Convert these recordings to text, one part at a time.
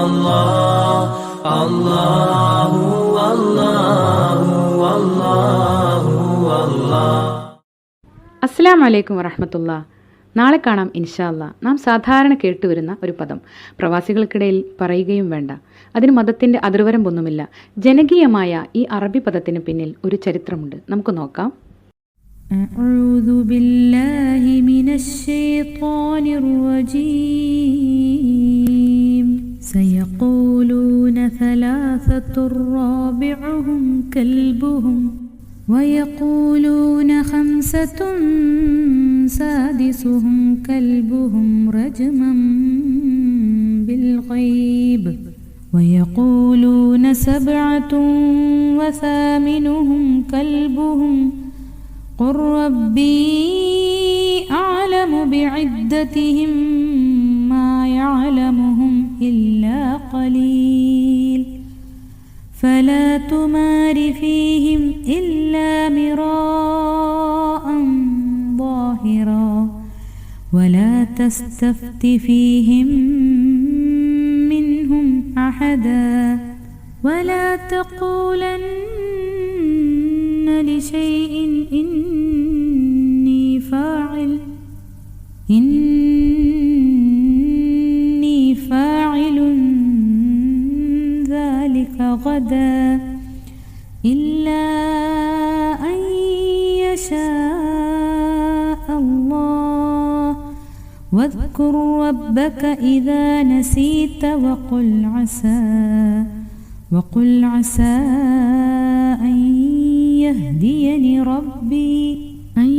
الله الله الله الله الله അസ്സാം വലൈക്കും വറഹമത്തുള്ള നാളെ കാണാം ഇൻഷാല്ല നാം സാധാരണ കേട്ടുവരുന്ന ഒരു പദം പ്രവാസികൾക്കിടയിൽ പറയുകയും വേണ്ട അതിന് മതത്തിൻ്റെ അതിർവരമ്പൊന്നുമില്ല ജനകീയമായ ഈ അറബി പദത്തിന് പിന്നിൽ ഒരു ചരിത്രമുണ്ട് നമുക്ക് നോക്കാം أعوذ بالله من الشيطان الرجيم سيقولون ثلاثة رابعهم كلبهم ويقولون خمسة سادسهم كلبهم رجما بالغيب ويقولون سبعة وثامنهم كلبهم قل ربي أعلم بعدتهم ما يعلمهم إلا قليل. فلا تمار فيهم إلا مراء ظاهرا. ولا تستفت فيهم منهم أحدا. ولا تقولن لشيء إني فاعل. إني غدا إلا أن يشاء الله. واذكر ربك إذا نسيت وقل عسى وقل عسى أن يهديني ربي أن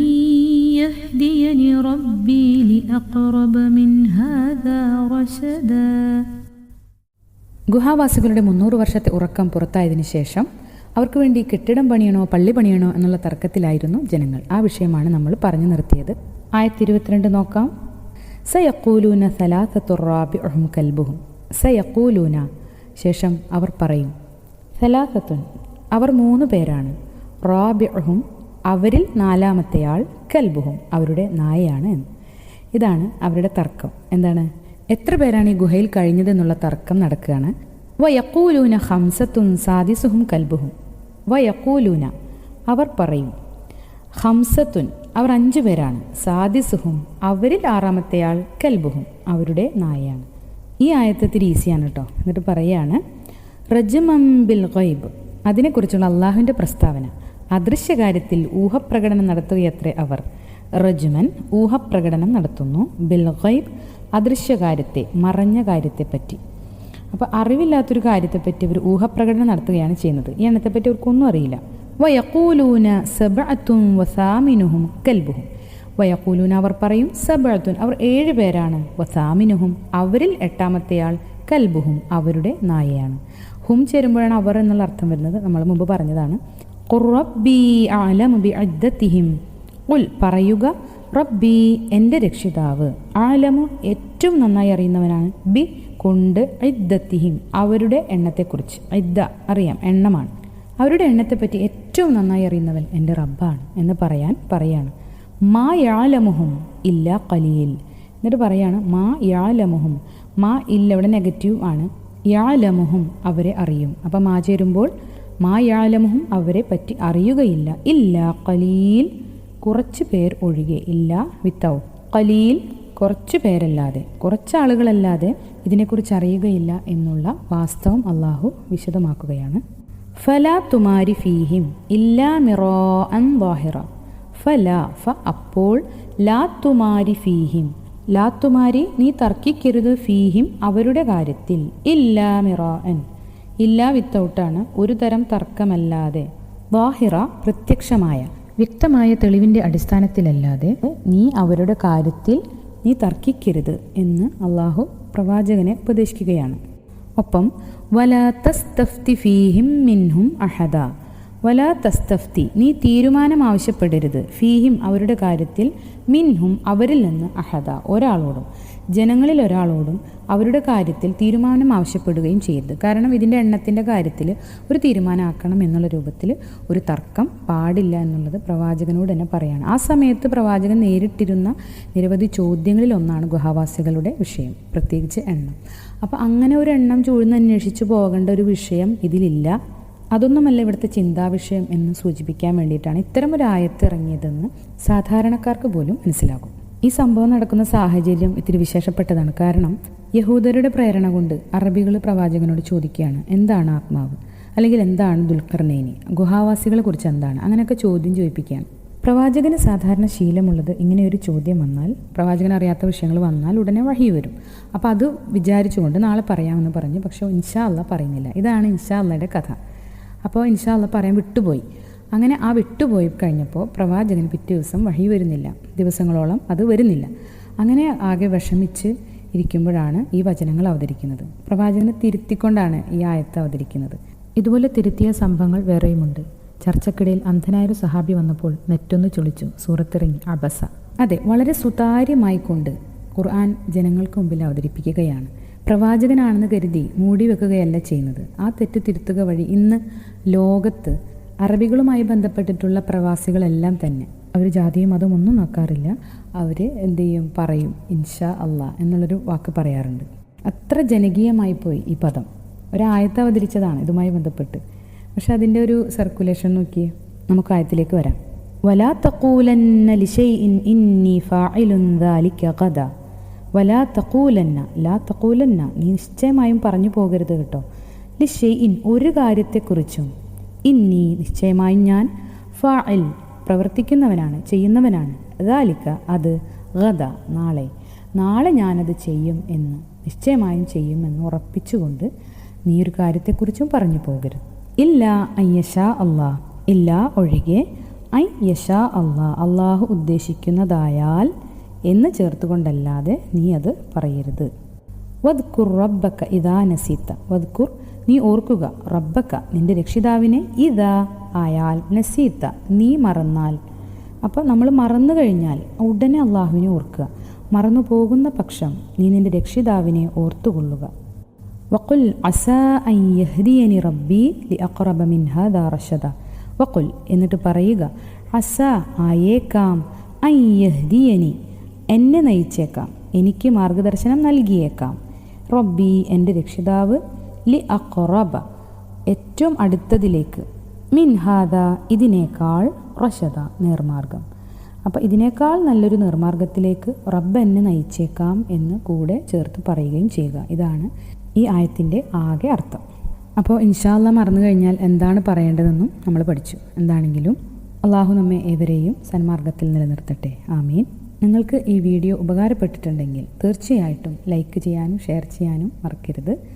يهديني ربي لأقرب من هذا رشدا. ഗുഹാവാസികളുടെ മുന്നൂറ് വർഷത്തെ ഉറക്കം പുറത്തായതിനു ശേഷം അവർക്ക് വേണ്ടി കെട്ടിടം പണിയണോ പള്ളി പണിയണോ എന്നുള്ള തർക്കത്തിലായിരുന്നു ജനങ്ങൾ. ആ വിഷയമാണ് നമ്മൾ പറഞ്ഞു നിർത്തിയത്. ആയിരത്തി ഇരുപത്തിരണ്ട് നോക്കാം സയക്കൂലൂന സലാസത്തുറാബിഉഹും കൽബുഹും. സയക്കൂലൂന ശേഷം അവർ പറയും സലാസത്തുൻ അവർ മൂന്ന് പേരാണ്. റാബിഉഹും അവരിൽ നാലാമത്തെയാൾ കൽബുഹും അവരുടെ നായയാണ് എന്ന്. ഇതാണ് അവരുടെ തർക്കം. എന്താണ്? എത്ര പേരാണ് ഈ ഗുഹയിൽ കഴിഞ്ഞതെന്നുള്ള തർക്കം നടക്കുകയാണ്. വയക്കൂലൂന ഹംസത്തുൻ സാദിസുഹും കൽബുഹും. വയക്കൂലൂന അവർ പറയും ഹംസത്തുൻ അവർ അഞ്ചു പേരാണ്. സാദിസുഹും അവരിൽ ആറാമത്തെയാൾ കൽബുഹും അവരുടെ നായയാണ്. ഈ ആയത്തത്തിൽ ഈസിയാണ് കേട്ടോ. എന്നിട്ട് പറയാണ് റജമം ബിൽ ഗൈബ് അതിനെക്കുറിച്ചുള്ള അള്ളാഹുവിന്റെ പ്രസ്താവന. അദൃശ്യകാര്യത്തിൽ ഊഹപ്രകടനം നടത്തുകയത്രേ അവർ. റജുമൻ ഊഹപ്രകടനം നടത്തുന്നു. ബിൽ ഗൈബ് അദൃശ്യകാര്യത്തെ മറഞ്ഞ കാര്യത്തെപ്പറ്റി. അപ്പോൾ അറിവില്ലാത്തൊരു കാര്യത്തെപ്പറ്റി അവർ ഊഹപ്രകടനം നടത്തുകയാണ് ചെയ്യുന്നത്. ഈ എണ്ണത്തെപ്പറ്റി അവർക്കൊന്നും അറിയില്ല. വയക്കൂലൂന സബഅത്തും വസാമിനുഹും കൽബുഹും. വയക്കൂലൂന അവർ പറയും സബഅത്തുൻ അവർ ഏഴ് പേരാണ്. വസാമിനുഹും അവരിൽ എട്ടാമത്തെയാൾ കൽബുഹും അവരുടെ നായയാണ്. ഹും ചേരുമ്പോഴാണ് അവർ എന്നുള്ള അർത്ഥം വരുന്നത്. നമ്മൾ മുമ്പ് പറഞ്ഞതാണ്. ഖുറബ്ബി അലമു ബി അദ്ദത്തിഹിം ഉൽ പറയുക റബ്ബി എന്റെ രക്ഷിതാവ്. ആലമു ഏറ്റവും നന്നായി അറിയുന്നവനാണ്. ബി കൊണ്ട് ഐദ്ദത്തിഹിം അവരുടെ എണ്ണത്തെക്കുറിച്ച്. ഐദ്ദ അറിയാം എണ്ണമാണ്. അവരുടെ എണ്ണത്തെപ്പറ്റി ഏറ്റവും നന്നായി അറിയുന്നവൻ എന്റെ റബ്ബാണ് എന്ന് പറയാൻ പറയാണ്. മാ യാലമുഹും ഇല്ല കലിയിൽ എന്നിട്ട് പറയാണ് മാ യാലമുഹും. മാ ഇല്ല ഇവിടെ നെഗറ്റീവ് ആണ്. യാലമുഹും അവരെ അറിയും. അപ്പം മാ ചേരുമ്പോൾ മാ യാലമുഹും അവരെ പറ്റി അറിയുകയില്ല. ഇല്ല കലീൽ കുറച്ച് പേർ ഒഴികെ ഇല്ല വിത്തൗട്ട്. കലീൽ കുറച്ച് പേരല്ലാതെ കുറച്ച് ആളുകളല്ലാതെ ഇതിനെക്കുറിച്ച് അറിയുകയില്ല എന്നുള്ള വാസ്തവം അള്ളാഹു വിശദമാക്കുകയാണ്. ഫല തുമാരി ഫീഹിം ഇല്ലാ മിറോ അൻ വാഹിറ ഫല ഫ അപ്പോൾ ലാ തുമാരി ഫീഹിം. ലാ തുമാരി നീ തർക്കിക്കരുത് ഫീഹിം അവരുടെ കാര്യത്തിൽ. ഇല്ലാ മിറോ അൻ ഇല്ലാ വിത്തൗട്ടാണ് ഒരു തരം തർക്കമല്ലാതെ. വാഹിറ പ്രത്യക്ഷമായ വ്യക്തമായ തെളിവിന്റെ അടിസ്ഥാനത്തിലല്ലാതെ നീ അവരുടെ കാര്യത്തിൽ നീ തർക്കിക്കരുത് എന്ന് അള്ളാഹു പ്രവാചകനെ ഉപദേശിക്കുകയാണ്. ഒപ്പം വല തസ്തഫ്തി ഫീഹിം മിൻഹും അഹദ. വലാ തസ്തഫ്തി നീ തീരുമാനം ആവശ്യപ്പെടരുത്. ഫീഹിം അവരുടെ കാര്യത്തിൽ മിൻഹും അവരിൽ നിന്ന് അഹദ ഒരാളോടും. ജനങ്ങളിൽ ഒരാളോടും അവരുടെ കാര്യത്തിൽ തീരുമാനം ആവശ്യപ്പെടുകയും ചെയ്തു കാരണം ഇതിന്റെ എണ്ണത്തിന്റെ കാര്യത്തിൽ ഒരു തീരുമാനമാക്കണം എന്നുള്ള രൂപത്തിൽ ഒരു തർക്കം പാടില്ല എന്നുള്ളത് പ്രവാചകനോട് തന്നെ പറയാണ്. ആ സമയത്ത് പ്രവാചകൻ നേരിട്ടിരുന്ന നിരവധി ചോദ്യങ്ങളിൽ ഒന്നാണ് ഗുഹാവാസികളുടെ വിഷയം പ്രത്യേകിച്ച് എണ്ണം. അപ്പോൾ അങ്ങനെ ഒരു എണ്ണം ചൂഴ്ന്ന് അന്വേഷിച്ചു പോകേണ്ട ഒരു വിഷയം ഇതിലില്ല. അതൊന്നുമല്ല ഇവിടുത്തെ ചിന്താവിഷയം എന്ന് സൂചിപ്പിക്കാൻ വേണ്ടിയിട്ടാണ് ഇത്തരം ഒരു ആയത്ത് ഇറങ്ങിയതെന്ന് സാധാരണക്കാർക്ക് പോലും മനസ്സിലാകും. ഈ സംഭവം നടക്കുന്ന സാഹചര്യം ഇത്തിരി വിശേഷപ്പെട്ടതാണ്. കാരണം യഹൂദരുടെ പ്രേരണ കൊണ്ട് അറബികൾ പ്രവാചകനോട് ചോദിക്കുകയാണ് എന്താണ് ആത്മാവ്? അല്ലെങ്കിൽ എന്താണ് ദുൽഖർനേനി? ഗുഹാവാസികളെ കുറിച്ച് എന്താണ്? അങ്ങനെയൊക്കെ ചോദ്യം ചോദിപ്പിക്കുകയാണ്. പ്രവാചകന് സാധാരണ ശീലമുള്ളത് ഇങ്ങനെ ഒരു ചോദ്യം വന്നാൽ പ്രവാചകൻ അറിയാത്ത വിഷയങ്ങൾ വന്നാൽ ഉടനെ വഴി വരും. അപ്പോൾ അത് വിചാരിച്ചുകൊണ്ട് നാളെ പറയാമെന്ന് പറഞ്ഞു. പക്ഷേ ഇൻഷാ അല്ല പറയുന്നില്ല. ഇതാണ് ഇൻഷാ അള്ളയുടെ കഥ. അപ്പോൾ ഇൻഷാ അല്ല പറയാൻ വിട്ടുപോയി. അങ്ങനെ ആ വിട്ടുപോയി കഴിഞ്ഞപ്പോൾ പ്രവാചകൻ പിറ്റേ ദിവസം വഴി വരുന്നില്ല. ദിവസങ്ങളോളം അത് വരുന്നില്ല. അങ്ങനെ ആകെ വിഷമിച്ച് ഇരിക്കുമ്പോഴാണ് ഈ വചനങ്ങൾ അവതരിക്കുന്നത്. പ്രവാചകനെ തിരുത്തിക്കൊണ്ടാണ് ഈ ആയത്ത് അവതരിക്കുന്നത്. ഇതുപോലെ തിരുത്തിയ സംഭവങ്ങൾ വേറെയുമുണ്ട്. ചർച്ചക്കിടയിൽ അന്ധനായൊരു സഹാബി വന്നപ്പോൾ നെറ്റൊന്ന് ചുളിച്ചു. സൂറത്തിറങ്ങി. അബസ. അതെ വളരെ സുതാര്യമായിക്കൊണ്ട് ഖുർആൻ ജനങ്ങൾക്ക് മുമ്പിൽ അവതരിപ്പിക്കുകയാണ്. പ്രവാചകനാണെന്ന് കരുതി മൂടി വെക്കുകയല്ല ചെയ്യുന്നത്. ആ തെറ്റ് തിരുത്തുക വഴി ഇന്ന് ലോകത്ത് അറബികളുമായി ബന്ധപ്പെട്ടിട്ടുള്ള പ്രവാസികളെല്ലാം തന്നെ. അവർ ജാതിയും മതം ഒന്നും നോക്കാറില്ല. അവർ എന്ത് ചെയ്യും? പറയും ഇൻഷാ അള്ളാ എന്നുള്ളൊരു വാക്ക് പറയാറുണ്ട്. അത്ര ജനകീയമായി പോയി ഈ പദം. ഒരായത്ത് അവതരിച്ചതാണ് ഇതുമായി ബന്ധപ്പെട്ട്. പക്ഷെ അതിന്റെ ഒരു സർക്കുലേഷൻ നോക്കിയേ നമുക്ക് ആയത്തിലേക്ക് വരാം. വലാ ഗദ. വലാ തഖൂലന്ന ലാ തഖൂലന്ന നീ നിശ്ചയമായും പറഞ്ഞു പോകരുത് കേട്ടോ. ലിഷെയ്ൻ ഒരു കാര്യത്തെക്കുറിച്ചും ഇന്നി നിശ്ചയമായും ഞാൻ ഫാഇൽ പ്രവർത്തിക്കുന്നവനാണ് ചെയ്യുന്നവനാണ്. ദാലിക്ക അത് ഗദ നാളെ. നാളെ ഞാനത് ചെയ്യും എന്ന് നിശ്ചയമായും ചെയ്യുമെന്ന് ഉറപ്പിച്ചുകൊണ്ട് നീ ഒരു കാര്യത്തെക്കുറിച്ചും പറഞ്ഞു പോകരുത്. ഇല്ല അയ്യഷാ അള്ളാ. ഇല്ല ഒഴികെ ഐ യഷാ അള്ളാ. അള്ളാഹു ഉദ്ദേശിക്കുന്നതായാൽ എന്ന് ചേർത്തുകൊണ്ടല്ലാതെ നീ അത് പറയരുത്. വദ്കുർ റബ്ബക്ക ഇതാ നസീത്ത വദ്കുർ നീ ഓർക്കുക റബ്ബക്ക നിന്റെ രക്ഷിതാവിനെ ഇതാ ആയാൽ നസീത്ത നീ മറന്നാൽ. അപ്പോൾ നമ്മൾ മറന്നു കഴിഞ്ഞാൽ ഉടനെ അള്ളാഹുവിനെ ഓർക്കുക. മറന്നു പോകുന്ന പക്ഷം നീ നിന്റെ രക്ഷിതാവിനെ ഓർത്തുകൊള്ളുക. വക്കുൽ അസാ യഹ്ദിയനി റബ്ബി ലി അഖറബ മിൻ ഹാദാ റഷദ വഖുൽ എന്നിട്ട് പറയുക അസ ആയേക്കാം അൻ യഹ്ദിയനി എന്നെ നയിച്ചേക്കാം എനിക്ക് മാർഗദർശനം നൽകിയേക്കാം. റബ്ബി എന്റെ രക്ഷിതാവ് ലി അക്കൊറബ ഏറ്റവും അടുത്തതിലേക്ക്. മിൻഹാദ ഇതിനേക്കാൾ റഷദ നേർമാർഗം. അപ്പോൾ ഇതിനേക്കാൾ നല്ലൊരു നിർമാർഗത്തിലേക്ക് റബ്ബ് എന്നെ നയിച്ചേക്കാം എന്ന് കൂടെ ചേർത്ത് പറയുകയും ചെയ്യുക. ഇതാണ് ഈ ആയത്തിന്റെ ആകെ അർത്ഥം. അപ്പോൾ ഇൻഷാല്ല മറന്നു കഴിഞ്ഞാൽ എന്താണ് പറയേണ്ടതെന്നും നമ്മൾ പഠിച്ചു. എന്താണെങ്കിലും അള്ളാഹു നമ്മെ ഏവരെയും സന്മാർഗത്തിൽ നിലനിർത്തട്ടെ. ആമീൻ. നിങ്ങൾക്ക് ഈ വീഡിയോ ഉപകാരപ്പെട്ടിട്ടുണ്ടെങ്കിൽ തീർച്ചയായിട്ടും ലൈക്ക് ചെയ്യാനും ഷെയർ ചെയ്യാനും മറക്കരുത്.